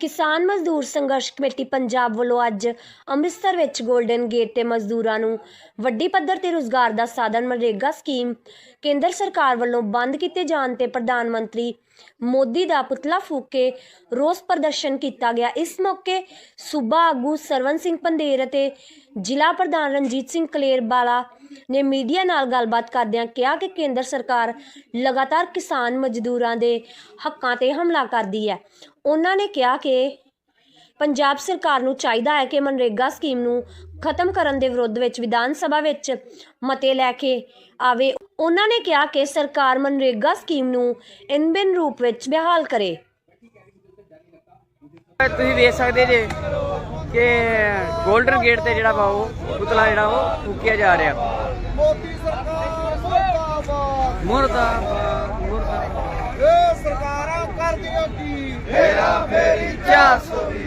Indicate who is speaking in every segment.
Speaker 1: ਕਿਸਾਨ ਮਜ਼ਦੂਰ ਸੰਘਰਸ਼ ਕਮੇਟੀ ਪੰਜਾਬ ਵੱਲੋਂ ਅੱਜ ਅੰਮ੍ਰਿਤਸਰ ਵਿੱਚ 골ਡਨ ਗੇਟ ਤੇ ਮਜ਼ਦੂਰਾਂ ਨੂੰ ਵੱਡੀ ਪੱਧਰ ਤੇ ਰੁਜ਼ਗਾਰ ਦਾ ਸਾਧਨ ਮਨਰੇਗਾ ਸਕੀਮ। ਕੇਂਦਰ ਸਰਕਾਰ ਵੱਲੋਂ ਬੰਦ ਕੀਤੇ ਜਾਣ ਤੇ ਪ੍ਰਧਾਨ ਮੰਤਰੀ ਮੋਦੀ ਦਾ ਪੁਤਲਾ ਫੂਕ ਕੇ ਰੋਸ ਪ੍ਰਦਰਸ਼ਨ ਕੀਤਾ ਗਿਆ। ਇਸ ਮੌਕੇ ਸੂਬਾ ਆਗੂ ਸਰਵਨ ਸਿੰਘ ਪੰਦੇਰ ਅਤੇ ਜ਼ਿਲ੍ਹਾ ਪ੍ਰਧਾਨ ਰਣਜੀਤ ਸਿੰਘ ਕਲੇਰਵਾਲਾ ਨੇ ਮੀਡੀਆ ਨਾਲ ਗੱਲਬਾਤ ਕਰਦਿਆਂ ਕਿਹਾ ਕਿ ਕੇਂਦਰ ਸਰਕਾਰ ਲਗਾਤਾਰ ਕਿਸਾਨ ਮਜ਼ਦੂਰਾਂ ਦੇ ਹੱਕਾਂ ਤੇ ਹਮਲਾ ਕਰਦੀ ਹੈ। ਉਹਨਾਂ ਨੇ ਕਿਹਾ ਕਿ ਪੰਜਾਬ ਸਰਕਾਰ ਨੂੰ ਚਾਹੀਦਾ ਹੈ ਕਿ ਮਨਰੇਗਾ ਸਕੀਮ ਨੂੰ ਖਤਮ ਕਰਨ ਦੇ ਵਿਰੋਧ ਵਿੱਚ ਵਿਧਾਨ ਸਭਾ ਵਿੱਚ ਮਤੇ ਲੈ ਕੇ ਆਵੇ। ਉਹਨਾਂ ਨੇ ਕਿਹਾ ਕਿ ਸਰਕਾਰ ਮਨਰੇਗਾ ਸਕੀਮ ਨੂੰ ਇਨਬਿਨ ਰੂਪ ਵਿੱਚ ਬਹਾਲ ਕਰੇ।
Speaker 2: ਤੁਸੀਂ ਵੇਖ ਸਕਦੇ ਜੇ ਕਿ 골ਡਨ ਗੇਟ ਤੇ ਜਿਹੜਾ ਵਾ ਉਹ ਪੁਤਲਾ ਜਿਹੜਾ ਉਹ ਫੂਕਿਆ ਜਾ ਰਿਹਾ।
Speaker 3: ਮੋਦੀ ਸਰਕਾਰ ਮੁਰਦਾਬਾਦ।
Speaker 2: ਮੁਰਦਾਬਾਦ ਮੁਰਦਾਬਾਦ।
Speaker 3: ਇਹ ਸਰਕਾਰਾਂ ਕਰਦੀਆਂ ਕੀ?
Speaker 2: ਮੇਰਾ ਮੇਰੀ ਚਾਸੋ
Speaker 3: ਤੇਰਾ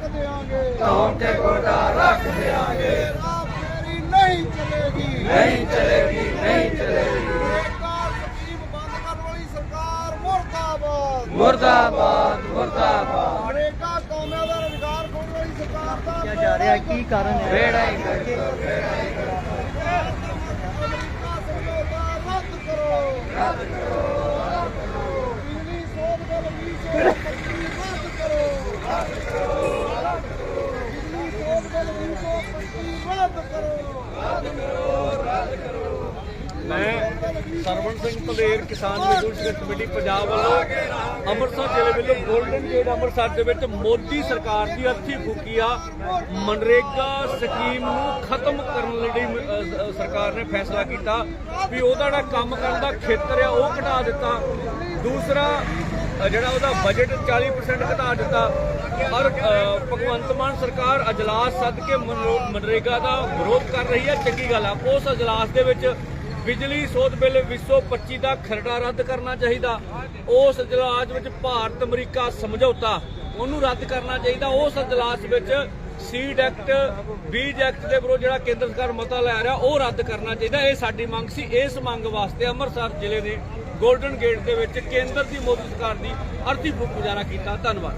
Speaker 3: ਚੱਕ ਦੇਾਂਗੇ
Speaker 2: ਤੌਣ ਤੇ ਗੋਡਾ ਰੱਖ ਦਿਆਂਗੇ।
Speaker 3: ਤੇਰਾ ਮੇਰੀ ਨਹੀਂ ਚਲੇਗੀ।
Speaker 2: ਨਹੀਂ ਚਲੇਗੀ ਨਹੀਂ ਚਲੇਗੀ।
Speaker 3: ਸਰਕਾਰ ਸਕੀਮ ਬੰਦ ਕਰਨ ਵਾਲੀ ਸਰਕਾਰ ਮੁਰਦਾਬਾਦ।
Speaker 2: ਮੁਰਦਾਬਾਦ ਮੁਰਦਾਬਾਦ।
Speaker 3: ਅਮਰੀਕਾ ਕੌਮਾਂ ਦਾ ਰੁਜ਼ਗਾਰ ਖੋਣ ਵਾਲੀ ਸਰਕਾਰ ਦਾ
Speaker 2: ਕੀ ਜਾ ਰਿਹਾ ਕੀ ਕਾਰਨ ਹੈ? ਵੇੜਾ ਹੀ ਕਰ
Speaker 3: ਅਮਰੀਕਾ ਸਮਝੌਤਾ ਰੱਦ ਕਰੋ। ਰੱਦ ਕਰੋ ਬਿਜਲੀ ਸੋਧ ਬਿੱਲ 2025 ਰੱਦ ਕਰੋ ਰੱਦ ਕਰੋ ਬਿਜਲੀ ਸੋਧ ਬਿੱਲ 2025 ਰੱਦ ਕਰੋ
Speaker 4: ਮੈਂ ਸਰਵਣ ਸਿੰਘ ਭਲੇਰ ਕਿਸਾਨ ਮਜ਼ਦੂਰ ਸੰਘਰਸ਼ ਕਮੇਟੀ ਪੰਜਾਬ ਵੱਲੋਂ ਅੰਮ੍ਰਿਤਸਰ ਜ਼ਿਲ੍ਹੇ ਵੱਲੋਂ 골ਡਨ ਗੇਟ ਅੰਮ੍ਰਿਤਸਰ ਦੇ ਵਿੱਚ ਮੋਦੀ ਸਰਕਾਰ ਦੀ ਅਰਥੀ ਫੂਕੀ ਆ। ਮਨਰੇਗਾ ਸਕੀਮ ਨੂੰ ਖਤਮ ਕਰਨ ਲਈ ਸਰਕਾਰ ਨੇ ਫੈਸਲਾ ਕੀਤਾ ਵੀ ਉਹਦਾ ਜਿਹੜਾ ਕੰਮ ਕਰਨ ਦਾ ਖੇਤਰ ਆ, ਉਹ ਘਟਾ ਦਿੱਤਾ। ਦੂਸਰਾ ਜਿਹੜਾ ਉਹਦਾ ਬਜਟ 40% ਘਟਾ ਦਿੱਤਾ। ਔਰ ਭਗਵੰਤ ਮਾਨ ਸਰਕਾਰ ਅਜਲਾਸ ਸੱਦ ਕੇ ਮਨਰੋ- ਮਨਰੇਗਾ ਦਾ ਵਿਰੋਧ ਕਰ ਰਹੀ ਹੈ ਚੰਗੀ ਗੱਲ ਆ, ਉਸ ਅਜਲਾਸ ਦੇ ਵਿੱਚ ਬਿਜਲੀ ਸੋਧ ਬਿੱਲ 2025 ਦਾ ਖਰੜਾ ਰੱਦ ਕਰਨਾ ਚਾਹੀਦਾ। ਉਸ ਇਜਲਾਸ ਵਿੱਚ ਭਾਰਤ ਅਮਰੀਕਾ ਸਮਝੌਤਾ ਉਹਨੂੰ ਰੱਦ ਕਰਨਾ ਚਾਹੀਦਾ। ਉਸ ਇਜਲਾਸ ਵਿੱਚ ਸੀਡ ਐਕਟ ਬੀਜ ਐਕਟ ਦੇ ਵਿਰੁੱਧ ਜਿਹੜਾ ਕੇਂਦਰ ਸਰਕਾਰ ਮਤਾ ਲੈ ਰਿਹਾ, ਉਹ ਰੱਦ ਕਰਨਾ ਚਾਹੀਦਾ। ਇਹ ਸਾਡੀ ਮੰਗ ਸੀ। ਇਸ ਮੰਗ ਵਾਸਤੇ ਅੰਮ੍ਰਿਤਸਰ ਜ਼ਿਲ੍ਹੇ ਦੇ ਗੋਲਡਨ ਗੇਟ ਦੇ ਵਿੱਚ ਕੇਂਦਰ ਦੀ ਮੋਦੀ ਸਰਕਾਰ ਦੀ ਅਰਥੀ ਫੂਕ ਗੁਜ਼ਾਰਾ ਕੀਤਾ। ਧੰਨਵਾਦ।